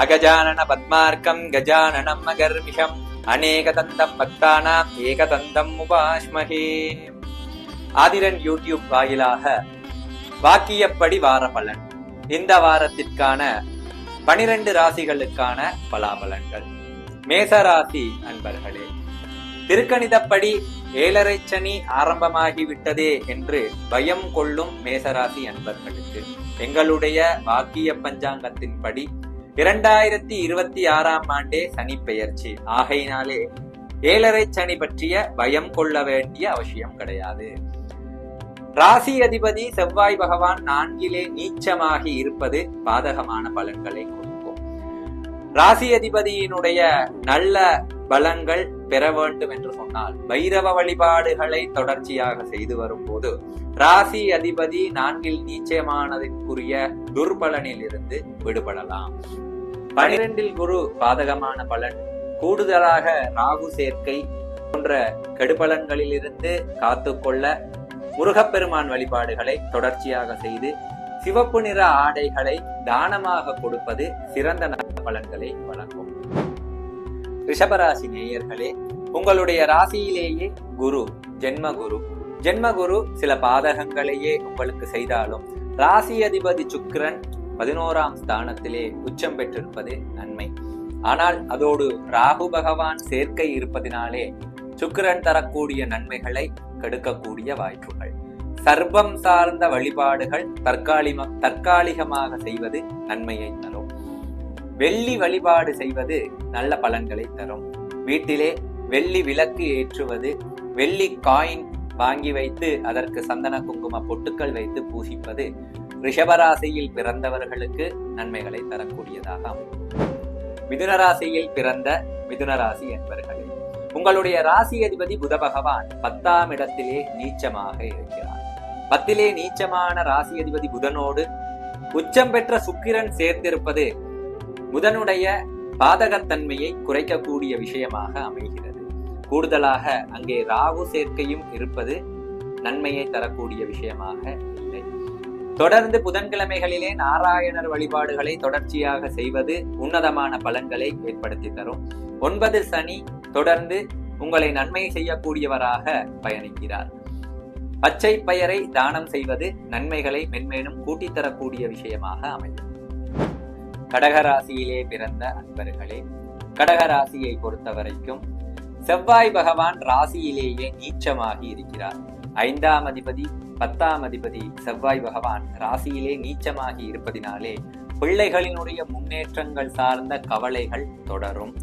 அகஜானன பத்மார்க்கம் கஜானனம் மகர்மிஷம் அநேகதந்தம் பக்தானாம் ஏகதந்தம் உபாஸ்மஹே Aadhiran YouTube வாயிலாக வாக்கியப்படி வார பலன். இந்த வாரத்திற்கான பனிரெண்டு ராசிகளுக்கான பலாபலன்கள். மேசராசி அன்பர்களே திருக்கணிதப்படி ஏழரை சனி ஆரம்பமாகிவிட்டதே என்று பயம் கொள்ளும் மேசராசி அன்பர்களுக்கு எங்களுடைய வாக்கிய பஞ்சாங்கத்தின்படி இரண்டாயிரத்தி இருபத்தி ஆறாம் ஆண்டே சனி பெயர்ச்சி ஆகையினாலே ஏழரை சனி பற்றிய பயம் கொள்ள வேண்டிய அவசியம் கிடையாது. ராசி அதிபதி செவ்வாய் பகவான் நான்கிலே நீச்சமாகி இருப்பது பாதகமான பலன்களை கொடுக்கும். ராசி அதிபதியினுடைய நல்ல பலங்கள் பெற வேண்டும் என்று சொன்னால் பைரவ வழிபாடுகளை தொடர்ச்சியாக செய்து வரும்போது ராசி அதிபதி நான்கில் நீச்சமானதற்குரிய துர்பலனில் இருந்து விடுபடலாம். பனிரெண்டில் குரு பாதகமான பலன். கூடுதலாக ராகு சேர்க்கை போன்ற கெடுபலன்களிலிருந்து காத்துக்கொள்ள முருகப்பெருமான் வழிபாடுகளை தொடர்ச்சியாக செய்து சிவப்பு நிற ஆடைகளை தானமாக கொடுப்பது சிறந்த நல்ல பலன்களை வழங்கும். ரிஷபராசி நேயர்களே உங்களுடைய ராசியிலேயே குரு ஜென்ம குரு ஜென்ம குரு சில பாதகங்களையே உங்களுக்கு செய்தாலும் ராசி அதிபதி சுக்கிரன் பதினோராம் ஸ்தானத்திலே உச்சம் பெற்றிருப்பது நன்மை. ஆனால் அதோடு ராகு பகவான் சேர்க்கை இருப்பதினாலே சுக்கிரன் தரக்கூடிய நன்மைகளை கெடுக்கக்கூடிய வாய்ப்புகள். சர்ப்பம் சார்ந்த வழிபாடுகள் தற்காலிக தற்காலிகமாக செய்வது நன்மையை தரும். வெள்ளி வழிபாடு செய்வது நல்ல பலன்களை தரும். வீட்டிலே வெள்ளி விளக்கு ஏற்றுவது வெள்ளி காயின் வாங்கி வைத்து அதற்கு சந்தன குங்கும பொட்டுக்கள் வைத்து பூசிப்பது ரிஷபராசியில் பிறந்தவர்களுக்கு நன்மைகளை தரக்கூடியதாக அமையும். மிதுனராசியில் பிறந்த மிதுனராசி என்பர்களே உங்களுடைய ராசி அதிபதி புத பகவான் பத்தாம் இடத்திலே நீச்சமாக இருக்கிறார். பத்திலே நீச்சமான ராசி அதிபதி புதனோடு உச்சம் பெற்ற சுக்கிரன் சேர்ந்திருப்பது புதனுடைய பாதகத்தன்மையை குறைக்கக்கூடிய விஷயமாக அமைகிறது. கூடுதலாக அங்கே ராகு சேர்க்கையும் இருப்பது நன்மையை தரக்கூடிய விஷயமாக தொடர்ந்து புதன்கிழமைகளிலே நாராயணர் வழிபாடுகளை தொடர்ச்சியாக செய்வது உன்னதமான பலன்களை ஏற்படுத்தி தரும். ஒன்பது சனி தொடர்ந்து உங்களை நன்மை செய்யக்கூடியவராக பயணிக்கிறார். பச்சை பயரை தானம் செய்வது நன்மைகளை மென்மேலும் கூட்டித்தரக்கூடிய விஷயமாக அமையும். கடகராசியிலே பிறந்த அன்பர்களே கடகராசியை பொறுத்தவரைக்கும் செவ்வாய் பகவான் ராசியிலேயே நீச்சமாகி இருக்கிறார். ஐந்தாம் அதிபதி பத்தாம் அதிபதி செவ்வாய் பகவான் ராசியிலே நீச்சமாகி இருப்பதினாலே பிள்ளைகளினுடைய முன்னேற்றங்கள் சார்ந்த கவலைகள் தொடரும்.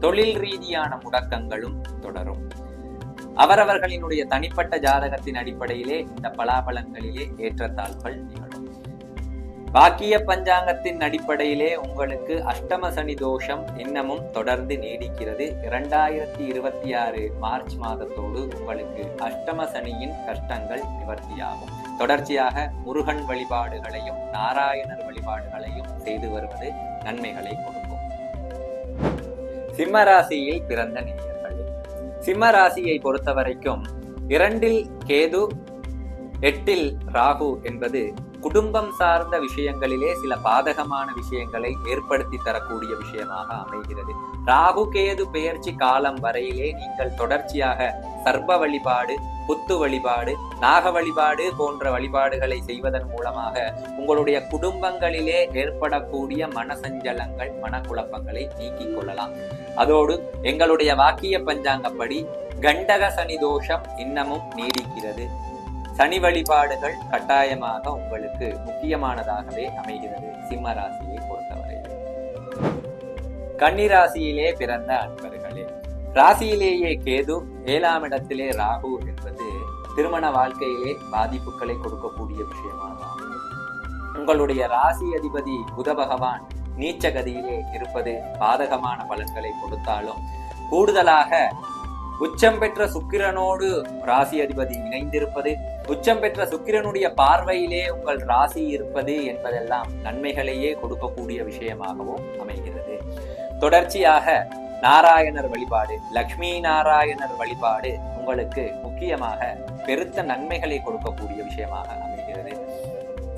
தொழில் ரீதியான முடக்கங்களும் தொடரும். அவரவர்களினுடைய தனிப்பட்ட ஜாதகத்தின் அடிப்படையிலே இந்த பலாபலன்களிலே ஏற்றத்தாழ்வுகள் நிகழும். பாக்கிய பஞ்சாங்கத்தின் அடிப்படையிலே உங்களுக்கு அஷ்டம சனி தோஷம் இன்னமும் தொடர்ந்து நீடிக்கிறது. இரண்டாயிரத்தி இருபத்தி ஆறு மார்ச் மாதத்தோடு உங்களுக்கு அஷ்டம சனியின் கஷ்டங்கள் நிவர்த்தியாகும். தொடர்ச்சியாக முருகன் வழிபாடுகளையும் நாராயணர் வழிபாடுகளையும் செய்து வருவது நன்மைகளை கொடுக்கும். சிம்மராசியில் பிறந்த நேயர்கள் சிம்ம ராசியை பொறுத்தவரைக்கும் இரண்டில் கேது எட்டில் ராகு என்பது குடும்பம் சார்ந்த விஷயங்களிலே சில பாதகமான விஷயங்களை ஏற்படுத்தி தரக்கூடிய விஷயமாக அமைகிறது. ராகு கேது பெயர்ச்சி காலம் வரையிலே நீங்கள் தொடர்ச்சியாக சர்ப்ப வழிபாடு புத்து வழிபாடு நாக வழிபாடு போன்ற வழிபாடுகளை செய்வதன் மூலமாக உங்களுடைய குடும்பங்களிலே ஏற்படக்கூடிய மனசஞ்சலங்கள் மனக்குழப்பங்களை நீக்கிக் கொள்ளலாம். அதோடு எங்களுடைய வாக்கிய பஞ்சாங்கப்படி கண்டக சனி தோஷம் இன்னமும் நீடிக்கிறது. சனி வழிபாடுகள் கட்டாயமாக உங்களுக்கு முக்கியமானதாகவே அமைகிறது சிம்ம ராசியை பொறுத்தவரையில் கன்னிராசியிலே பிறந்த அன்பர்களே ராசியிலேயே கேது ஏழாம் இடத்திலே ராகு என்பது திருமண வாழ்க்கையிலே பாதிப்புகளை கொடுக்கக்கூடிய விஷயமாகும். உங்களுடைய ராசி அதிபதி புத பகவான் நீச்ச கதியிலே இருப்பது பாதகமான பலன்களை கொடுத்தாலும் கூடுதலாக உச்சம் பெற்ற சுக்கிரனோடு ராசி அதிபதி இணைந்திருப்பது உச்சம் பெற்ற சுக்கிரனுடைய பார்வையிலே உங்கள் ராசி இருப்பது என்பதெல்லாம் நன்மைகளையே கொடுக்கக்கூடிய விஷயமாகவும் அமைகிறது. தொடர்ச்சியாக நாராயணர் வழிபாடு லக்ஷ்மி நாராயணர் வழிபாடு உங்களுக்கு முக்கியமாக பெருத்த நன்மைகளை கொடுக்கக்கூடிய விஷயமாக அமைகிறது.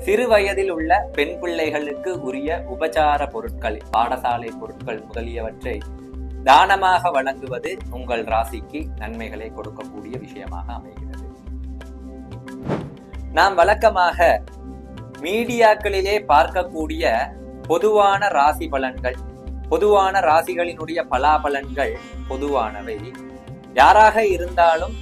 சிறு வயதில் உள்ள பெண் பிள்ளைகளுக்கு உரிய உபச்சார பொருட்கள் பாடசாலை பொருட்கள் முதலியவற்றை தானமாக வழங்குவது உங்கள் ராசிக்கு நன்மைகளை கொடுக்கக்கூடிய விஷயமாக அமைகிறது. நாம் வழக்கமாக மீடியாக்களிலே பார்க்கக்கூடிய பொதுவான ராசி பலன்கள் பொதுவான ராசிகளினுடைய பலாபலன்கள் பொதுவானவை. யாராக இருந்தாலும்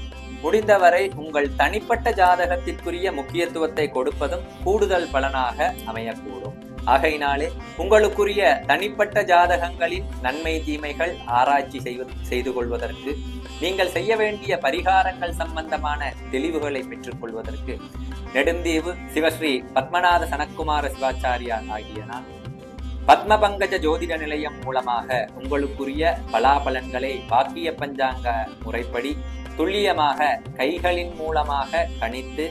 முடிந்தவரை உங்கள் தனிப்பட்ட ஜாதகத்திற்குரிய முக்கியத்துவத்தை கொடுப்பதும் கூடுதல் பலனாக அமையக்கூடும். ஆகையினாலே உங்களுக்குரிய தனிப்பட்ட ஜாதகங்களின் நன்மை தீமைகள் ஆராய்ச்சி செய்வது செய்து கொள்வதற்கு நீங்கள் செய்ய வேண்டிய பரிகாரங்கள் சம்பந்தமான தெளிவுகளை பெற்றுக்கொள்வதற்கு நெடுந்தீவு சிவஸ்ரீ பத்மநாத சனக்குமார சிவாச்சாரியார் ஆகிய நான் பத்ம பங்கஜ ஜோதிட நிலையம் மூலமாக உங்களுக்குரிய பலாபலன்களை பாக்கிய பஞ்சாங்க முறைப்படி துல்லியமாக கைகளின் மூலமாக கணித்து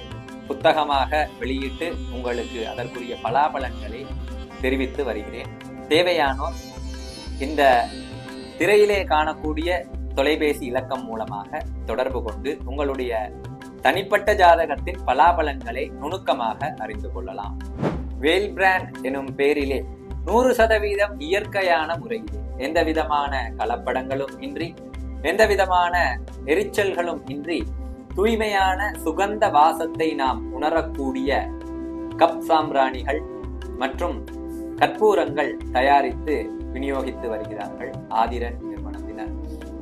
புத்தகமாக வெளியிட்டு உங்களுக்கு அதற்குரிய பலாபலன்களை தெரிவித்து வருகிறேன். தேவையானோர் இந்த திரையிலே காணக்கூடிய தொலைபேசி இலக்கம் மூலமாக தொடர்பு கொண்டு உங்களுடைய தனிப்பட்ட ஜாதகத்தின் பலாபலன்களை நுணுக்கமாக அறிந்து கொள்ளலாம். வேல் பிராண்ட் எனும் பேரிலே நூறு சதவீதம் இயற்கையான முறையிலே எந்த விதமான கலப்படங்களும் இன்றி எந்த விதமான எரிச்சல்களும் இன்றி தூய்மையான சுகந்த வாசத்தை நாம் உணரக்கூடிய கப் சாம்பிராணிகள் மற்றும் கற்பூரங்கள் தயாரித்து விநியோகித்து வருகிறார்கள் ஆதிரன் நிறுவனத்தினர்.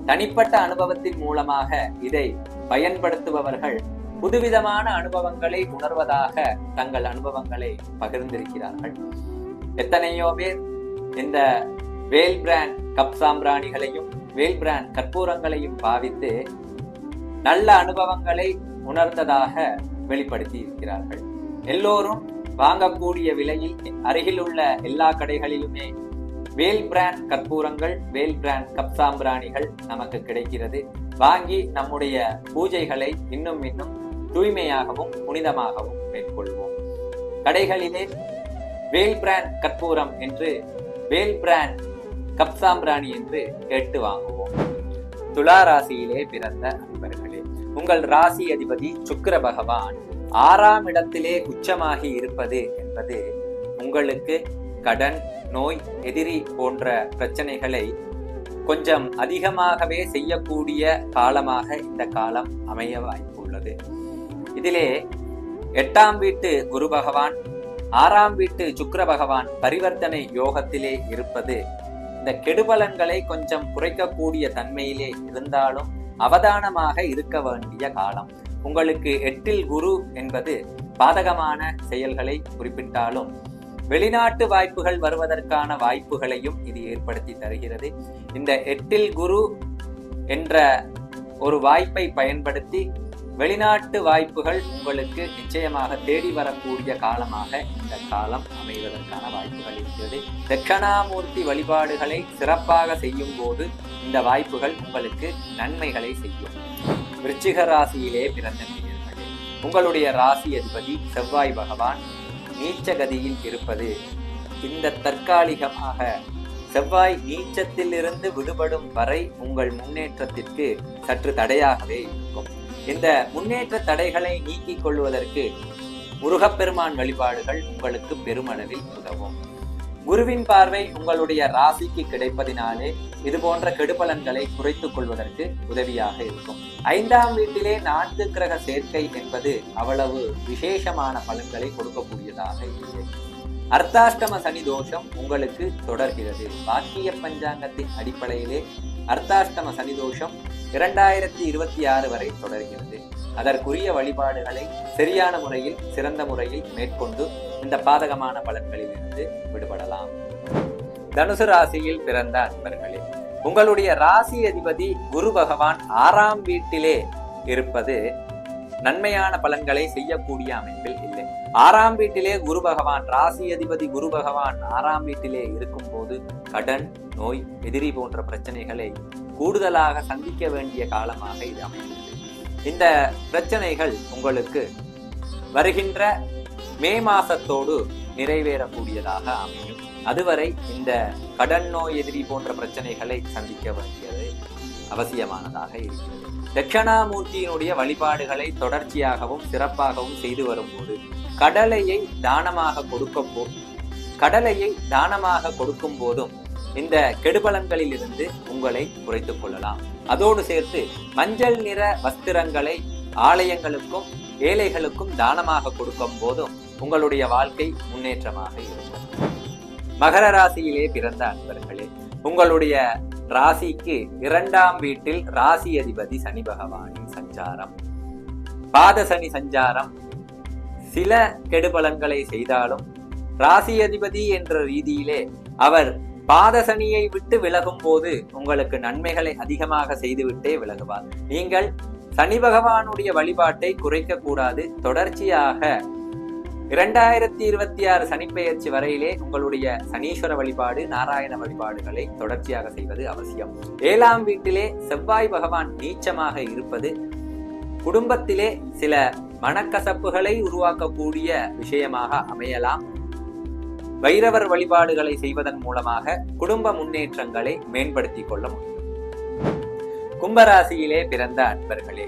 தனிப்பட்ட அனுபவத்தின் மூலமாக இதை பயன்படுத்துபவர்கள் புதுவிதமான அனுபவங்களை உணர்வதாக தங்கள் அனுபவங்களை பகிர்ந்திருக்கிறார்கள். எத்தனையோ பேர் இந்த வேல் பிராண்ட் கப் சாம்பிராணிகளையும் வேல் பிராண்ட் கற்பூரங்களையும் பாவித்து நல்ல அனுபவங்களை உணர்ந்ததாக வெளிப்படுத்தி இருக்கிறார்கள். எல்லோரும் வாங்கக்கூடிய விலையில் அருகில் உள்ள எல்லா கடைகளிலுமே வேல் பிராண்ட் கற்பூரங்கள் வேல் பிராண்ட் கப் சாம்பிராணிகள் நமக்கு கிடைக்கிறது. வாங்கி நம்முடைய பூஜைகளை இன்னும் இன்னும் தூய்மையாகவும் புனிதமாகவும் மேற்கொள்வோம். கடைகளிலே வேல் பிராண்ட் கற்பூரம் என்று வேல் பிராண்ட் கப் சாம்பிராணி என்று கேட்டு வாங்குவோம். துலா ராசியிலே பிறந்த அன்பர்களே உங்கள் ராசி அதிபதி சுக்கர பகவான். ஆறாம் இடத்திலே உச்சமாகி இருப்பது என்பது உங்களுக்கு கடன் நோய் எதிரி போன்ற பிரச்சனைகளை கொஞ்சம் அதிகமாகவே செய்யக்கூடிய காலமாக இந்த காலம் அமைய வாய்ப்புள்ளது. இதிலே எட்டாம் வீட்டு குரு பகவான் ஆறாம் வீட்டு சுக்கர பகவான் பரிவர்த்தனை யோகத்திலே இருப்பது இந்த கெடுபலன்களை கொஞ்சம் குறைக்கக்கூடிய தன்மையிலே இருந்தாலும் அவதானமாக இருக்க வேண்டிய காலம். உங்களுக்கு எட்டில் குரு என்பது பாதகமான செயல்களை குறிப்பிட்டாலும் வெளிநாட்டு வாய்ப்புகள் வருவதற்கான வாய்ப்புகளையும் இது ஏற்படுத்தி தருகிறது. இந்த எட்டில் குரு என்ற ஒரு வாய்ப்பை பயன்படுத்தி வெளிநாட்டு வாய்ப்புகள் உங்களுக்கு நிச்சயமாக தேடி வரக்கூடிய காலமாக இந்த காலம் அமைவதற்கான வாய்ப்புகள் இருக்கிறது. தட்சணாமூர்த்தி வழிபாடுகளை சிறப்பாக செய்யும் போது இந்த வாய்ப்புகள் உங்களுக்கு நன்மைகளை செய்யும். விருச்சிக ராசியிலே பிறந்த உங்களுடைய ராசி அதிபதி செவ்வாய் பகவான் நீச்ச கதியில் இருப்பது. இந்த தற்காலிகமாக செவ்வாய் நீச்சத்திலிருந்து விடுபடும் வரை உங்கள் முன்னேற்றத்திற்கு சற்று தடையாகவே இருக்கும். இந்த முன்னேற்ற தடைகளை நீக்கிக் கொள்வதற்கு முருகப்பெருமான் வழிபாடுகள் உங்களுக்கு பெருமளவில் உதவும். குருவின் பார்வை உங்களுடைய ராசிக்கு கிடைப்பதினாலே இது போன்ற கெடுபலன்களை குறைத்துக் கொள்வதற்கு உதவியாக இருக்கும். ஐந்தாம் வீட்டிலே நான்கு கிரக சேர்க்கை என்பது அவ்வளவு விசேஷமான பலன்களை கொடுக்கக்கூடியதாக இல்லை. அர்த்தாஷ்டம சனி தோஷம் உங்களுக்கு தொடர்கிறது. வாக்கிய பஞ்சாங்கத்தின் அடிப்படையிலே அர்த்தாஷ்டம சனி தோஷம் இரண்டாயிரத்தி இருபத்தி ஆறு வரை தொடர்கிறது. அதற்குரிய வழிபாடுகளை சரியான முறையில் சிறந்த முறையில் மேற்கொண்டு இந்த பாதகமான பலன்களிலிருந்து விடுபடலாம். தனுசு ராசியில் பிறந்த அன்பர்களே உங்களுடைய ராசி அதிபதி குரு பகவான் ஆறாம் வீட்டிலே இருப்பது நன்மையான பலன்களை செய்யக்கூடிய அமைப்பில் இல்லை. ஆறாம் வீட்டிலே குரு பகவான் ராசி அதிபதி குரு பகவான் ஆறாம் வீட்டிலே இருக்கும் போது கடன் நோய் எதிரி போன்ற பிரச்சனைகளை கூடுதலாக சந்திக்க வேண்டிய காலமாக இது அமைகிறது. இந்த பிரச்சனைகள் உங்களுக்கு வருகின்ற மே மாசத்தோடு நிறைவேறக்கூடியதாக அமையும். அதுவரை இந்த கடன் நோய் எதிரி போன்ற பிரச்சனைகளை சந்திக்க வேண்டியது அவசியமானதாக இருக்கிறது. தட்சணாமூர்த்தியினுடைய வழிபாடுகளை தொடர்ச்சியாகவும் சிறப்பாகவும் செய்து வரும்போது கடலையை தானமாக கொடுக்க போ கடலையை தானமாக கொடுக்கும் போதும் இந்த கெடுபலன்களில் இருந்து உங்களை குறைத்துக் கொள்ளலாம். அதோடு சேர்த்து மஞ்சள் நிற வஸ்திரங்களை ஆலயங்களுக்கும் ஏழைகளுக்கும் தானமாக கொடுக்கும் போதும் உங்களுடைய வாழ்க்கை முன்னேற்றமாக இருக்கும். மகர ராசியிலே பிறந்த அன்பர்களே உங்களுடைய ராசிக்கு இரண்டாம் வீட்டில் ராசி அதிபதி சனி பகவானின் சஞ்சாரம். பாத சனி சஞ்சாரம். சில கெடுபலன்களை செய்தாலும் ராசி அதிபதி என்ற ரீதியிலே அவர் பாதசனியை விட்டு விலகும் போது உங்களுக்கு நன்மைகளை அதிகமாக செய்துவிட்டே விலகுவார். நீங்கள் சனி பகவானுடைய வழிபாட்டை குறைக்க கூடாது தொடர்ச்சியாக இரண்டாயிரத்தி இருபத்தி ஆறு சனிப்பெயர்ச்சி வரையிலே உங்களுடைய சனீஸ்வர வழிபாடு நாராயண வழிபாடுகளை தொடர்ச்சியாக செய்வது அவசியம். ஏழாம் வீட்டிலே செவ்வாய் பகவான் நீச்சமாக இருப்பது குடும்பத்திலே சில மனக்கசப்புகளை உருவாக்கக்கூடிய விஷயமாக அமையலாம். வைரவர் வழிபாடுகளை செய்வதன் மூலமாக குடும்ப முன்னேற்றங்களை மேம்படுத்திக் கொள்ள முடியும். கும்பராசியிலே பிறந்த அன்பர்களே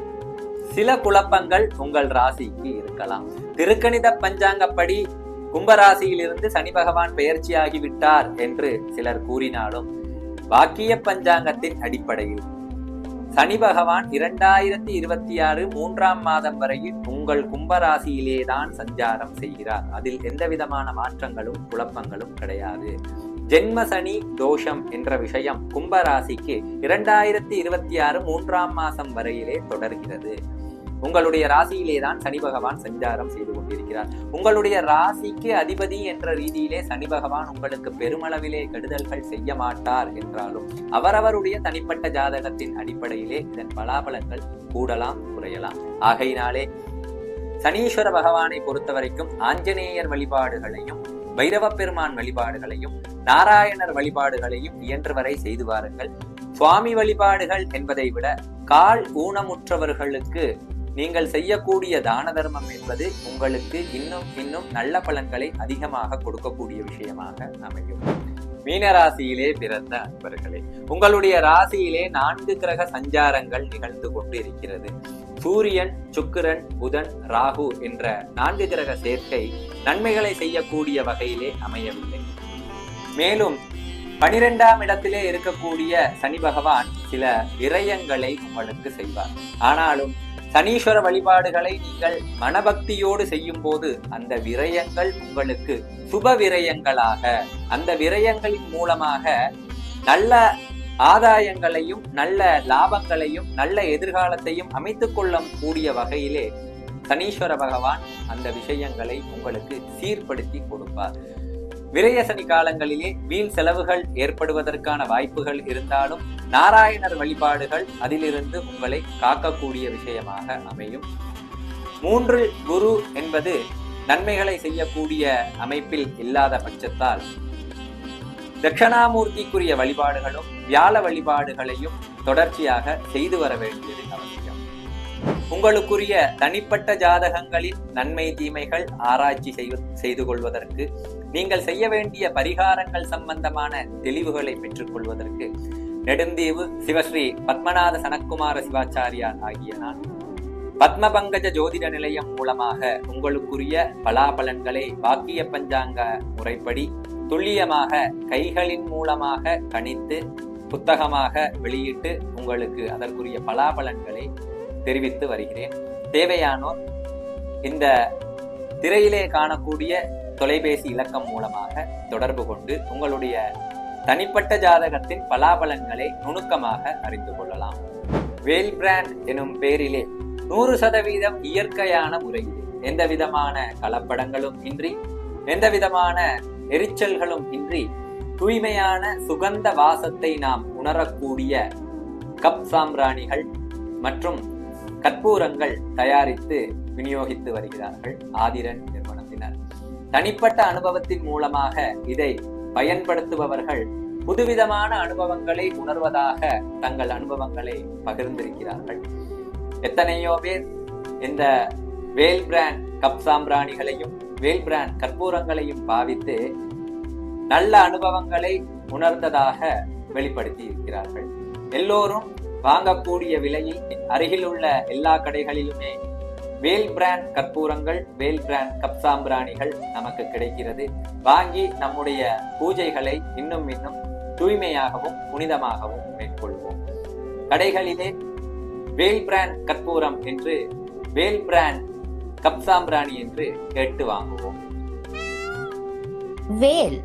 சில குழப்பங்கள் உங்கள் ராசிக்கு இருக்கலாம். திருக்கணித பஞ்சாங்கப்படி கும்பராசியிலிருந்து சனி பகவான் பெயர்ச்சியாகிவிட்டார் என்று சிலர் கூறினாலும் வாக்கிய பஞ்சாங்கத்தின் அடிப்படையில் சனி பகவான் இரண்டாயிரத்தி இருபத்தி ஆறு மூன்றாம் மாதம் வரையில் உங்கள் கும்பராசியிலே தான் சஞ்சாரம் செய்கிறார். அதில் எந்த விதமான மாற்றங்களும் குழப்பங்களும் கிடையாது. ஜென்ம சனி தோஷம் என்ற விஷயம் கும்பராசிக்கு இரண்டாயிரத்தி இருபத்தி ஆறு மூன்றாம் மாதம் வரையிலே தொடர்கிறது. உங்களுடைய ராசியிலே தான் சனி பகவான் சஞ்சாரம் செய்து கொண்டிருக்கிறார். உங்களுடைய ராசிக்கு அதிபதி என்ற ரீதியிலே சனி பகவான் உங்களுக்கு பெருமளவிலே கெடுதல்கள் செய்ய மாட்டார் என்றாலும் அவரவருடைய தனிப்பட்ட ஜாதகத்தின் அடிப்படையிலே இதன் பலாபலங்கள் கூடலாம் குறையலாம். ஆகையினாலே சனீஸ்வர பகவானை பொறுத்த வரைக்கும் ஆஞ்சநேயர் வழிபாடுகளையும் பைரவ பெருமான் வழிபாடுகளையும் நாராயணர் வழிபாடுகளையும் இயன்றவரை செய்து வாருங்கள். சுவாமி வழிபாடுகள் என்பதை விட கால் ஊனமுற்றவர்களுக்கு நீங்கள் செய்யக்கூடிய தான தர்மம் என்பது உங்களுக்கு இன்னும் இன்னும் நல்ல பலன்களை அதிகமாக கொடுக்கக்கூடிய விஷயமாக அமையும். மீனராசியிலே பிறந்த அன்பர்களே உங்களுடைய ராசியிலே நான்கு கிரக சஞ்சாரங்கள் நிகழ்ந்து கொண்டு இருக்கிறது சூரியன் சுக்கிரன் புதன் ராகு என்ற நான்கு கிரக சேர்க்கை நன்மைகளை செய்யக்கூடிய வகையிலே அமையவில்லை. மேலும் பனிரெண்டாம் இடத்திலே இருக்கக்கூடிய சனி பகவான் சில விரயங்களை உங்களுக்கு செய்வார். ஆனாலும் சனீஸ்வர வழிபாடுகளை நீங்கள் மனபக்தியோடு செய்யும் போது அந்த விரயங்கள் உங்களுக்கு சுப விரயங்களாக அந்த விரயங்களின் மூலமாக நல்ல ஆதாயங்களையும் நல்ல லாபங்களையும் நல்ல எதிர்காலத்தையும் அமைத்து கொள்ள கூடிய வகையிலே சனீஸ்வர பகவான் அந்த விஷயங்களை உங்களுக்கு சீர்படுத்தி கொடுப்பார். விரயசனி காலங்களிலே வீண் செலவுகள் ஏற்படுவதற்கான வாய்ப்புகள் இருந்தாலும் நாராயணர் வழிபாடுகள் அதிலிருந்து உங்களை காக்கக்கூடிய விஷயமாக அமையும். மூன்று குரு என்பது நன்மைகளை செய்யக்கூடிய அமைப்பில் இல்லாத பட்சத்தால் தட்சணாமூர்த்திக்குரிய வழிபாடுகளும் வியாழ வழிபாடுகளையும் தொடர்ச்சியாக செய்து வர வேண்டியது அவசியம். உங்களுக்குரிய தனிப்பட்ட ஜாதகங்களின் நன்மை தீமைகள் ஆராய்ச்சி செய்து கொள்வதற்கு நீங்கள் செய்ய வேண்டிய பரிகாரங்கள் சம்பந்தமான தெளிவுகளை பெற்றுக் கொள்வதற்கு நெடுந்தீவு சிவஸ்ரீ பத்மநாத சனக்குமார சிவாச்சாரியார் ஆகிய நான். பத்மபங்கஜ ஜோதிட நிலையம் மூலமாக உங்களுக்குரிய பலாபலன்களை வாக்கிய பஞ்சாங்க முறைப்படி துல்லியமாக கைகளின் மூலமாக கணித்து புத்தகமாக வெளியிட்டு உங்களுக்கு அதற்குரிய பலாபலன்களை தெரிவித்து வருகிறேன். தேவையானோர் இந்த திரையிலே காணக்கூடிய தொலைபேசி இலக்கம் மூலமாக தொடர்பு கொண்டு உங்களுடைய தனிப்பட்ட ஜாதகத்தின் பலாபலன்களை நுணுக்கமாக அறிந்து கொள்ளலாம். வேல் பிராண்ட் எனும் பெயரிலே நூறு சதவீதம் இயற்கையான முறையில் எந்த விதமான கலப்படங்களும் இன்றி எந்த விதமான எரிச்சல்களும் இன்றி தூய்மையான சுகந்த வாசத்தை நாம் உணரக்கூடிய கப் சாம்பிராணிகள் மற்றும் கற்பூரங்கள் தயாரித்து விநியோகித்து வருகிறார்கள் ஆதிரன் நிறுவனத்தினர். தனிப்பட்ட அனுபவத்தின் மூலமாக இதை பயன்படுத்துபவர்கள் புதுவிதமான அனுபவங்களை உணர்வதாக தங்கள் அனுபவங்களை பகிர்ந்திருக்கிறார்கள். எத்தனையோ பேர் இந்த வேல் பிராண்ட் கப் சாம்பிராணிகளையும் வேல் பிராண்ட் கற்பூரங்களையும் பாவித்து நல்ல அனுபவங்களை உணர்ந்ததாக வெளிப்படுத்தி இருக்கிறார்கள் எல்லோரும் வாங்கக்கூடிய விலையில் அருகில் உள்ள எல்லா கடைகளிலுமே வேல் பிராண்ட் கற்பூரங்கள் வேல் பிராண்ட் கப்சாம்பிராணிகள் நமக்கு கிடைக்கிறது. வாங்கி நம்முடைய பூஜைகளை இன்னும் இன்னும் தூய்மையாகவும் புனிதமாகவும் மேற்கொள்வோம். கடைகளிலே வேல் பிராண்ட் கற்பூரம் என்று வேல் பிராண்ட் கப்சாம்பிராணி என்று கேட்டு வாங்குவோம். வேல்